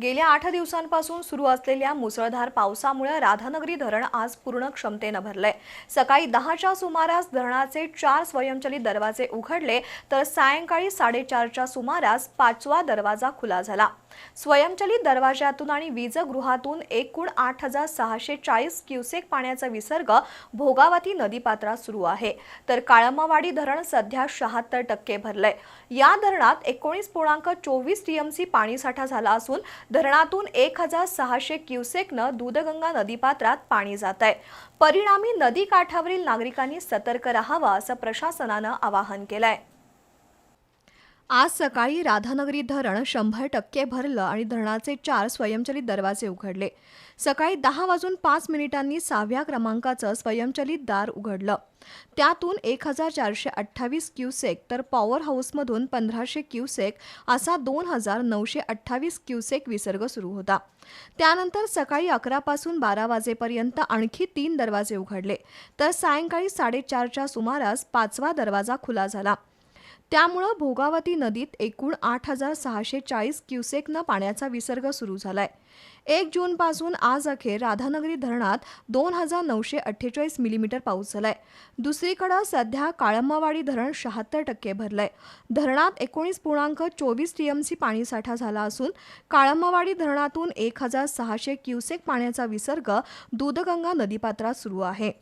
गेल्या आठ दिवसांपासून सुरू असलेल्या मुसळधार पावसामुळे राधानगरी धरण आज पूर्ण क्षमतेनं भरलंय. सकाळी दहाच्या सुमारास धरणाचे चार स्वयंचलित दरवाजे उघडले तर सायंकाळी साडेचारच्या सुमारास पाचवा दरवाजा खुला झाला. स्वयंचलित दरवाजातून आणि वीजगृहातून एकूण आठ हजार सहाशे चाळीस क्युसेक पाण्याचा विसर्ग भोगावती नदीपात्रात सुरू आहे. तर काळमावाडी धरण सध्या शहात्तर टक्के भरलंय. या धरणात एकोणीस पूर्णांक चोवीस टीएमसी पाणीसाठा झाला असून धरणातून एक हजार सहाशे क्युसेकनं दूधगंगा नदीपात्रात पाणी जात आहे. परिणामी नदी काठावरील नागरिकांनी सतर्क राहावा असं प्रशासनानं आवाहन केलं आहे आज सकाळी राधानगरी धरण शंभर टक्के भरलं आणि धरणाचे चार स्वयंचलित दरवाजे उघडले. सकाळी दहा वाजून पाच मिनिटांनी सहाव्या क्रमांकाचं स्वयंचलित दार उघडलं. त्यातून एक हजार चारशे अठ्ठावीस क्युसेक तर पॉवर हाऊसमधून पंधराशे क्युसेक असा दोन हजार नऊशे अठ्ठावीस क्युसेक विसर्ग सुरू होता. त्यानंतर सकाळी अकरापासून बारा वाजेपर्यंत आणखी तीन दरवाजे उघडले. तर सायंकाळी साडेचारच्या सुमारास पाचवा दरवाजा खुला झाला. त्यामुळं भोगावती नदीत एकूण आठ हजार सहाशे चाळीस क्युसेकनं पाण्याचा विसर्ग सुरू झालाय. एक जूनपासून आज अखेर राधानगरी धरणात दोन हजार नऊशे अठ्ठेचाळीस मिलीमीटर पाऊस झालाय. दुसरीकडं सध्या काळंबावाडी धरण शहात्तर टक्के भरलंय. धरणात एकोणीस पूर्णांक चोवीस टीएमसी पाणीसाठा झाला असून काळंबावाडी धरणातून एक हजार सहाशे क्युसेक पाण्याचा विसर्ग दूधगंगा नदीपात्रात सुरू आहे.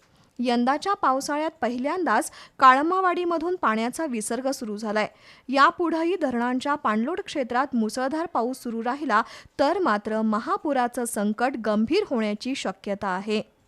यंदाच्या पावसाळ्यात पहिल्यांदाच काळमावाडीमधून पाण्याचा विसर्ग सुरू झालाय. यापुढेही धरणांच्या पाणलोट क्षेत्रात मुसळधार पाऊस सुरू राहिला तर मात्र महापुराचं संकट गंभीर होण्याची शक्यता आहे.